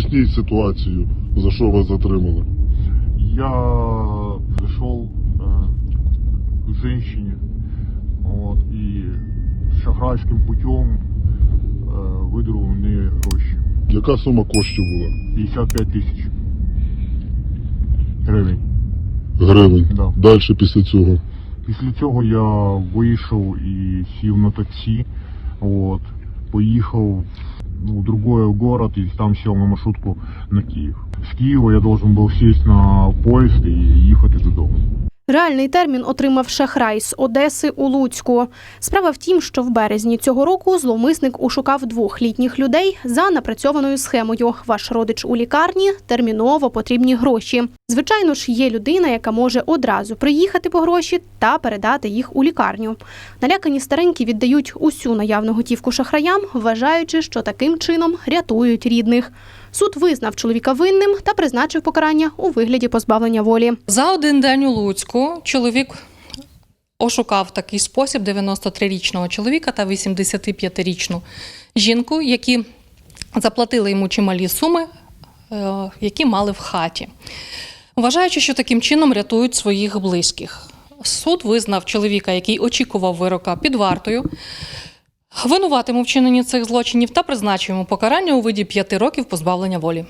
Поясніть ситуацію, за що вас затримали. Я пришел э, к женщине вот, и шахрайским путем э, выдрал у нее гроші. Яка сума коштів була? 55 тисяч гривень. Гривень. Да. Далі після цього. Після цього я вийшов і сів на таксі, от, поїхав ну, другой город и там сел на маршрутку на Киев. С Киева я должен был сесть на поезд и ехать. Реальний термін отримав шахрай з Одеси у Луцьку. Справа в тім, що в березні цього року зловмисник ушукав двох літніх людей за напрацьованою схемою. Ваш родич у лікарні терміново потрібні гроші. Звичайно ж, є людина, яка може одразу приїхати по гроші та передати їх у лікарню. Налякані старенькі віддають усю наявну готівку шахраям, вважаючи, що таким чином рятують рідних. Суд визнав чоловіка винним та призначив покарання у вигляді позбавлення волі. За один день у Луцьку чоловік ошукав такий спосіб 93-річного чоловіка та 85-річну жінку, які заплатили йому чималі суми, е, які мали в хаті. Вважаючи, що таким чином рятують своїх близьких. Суд визнав чоловіка, який очікував вирока під вартою, винуватим у вчиненні цих злочинів та призначив йому покарання у виді п'яти років позбавлення волі.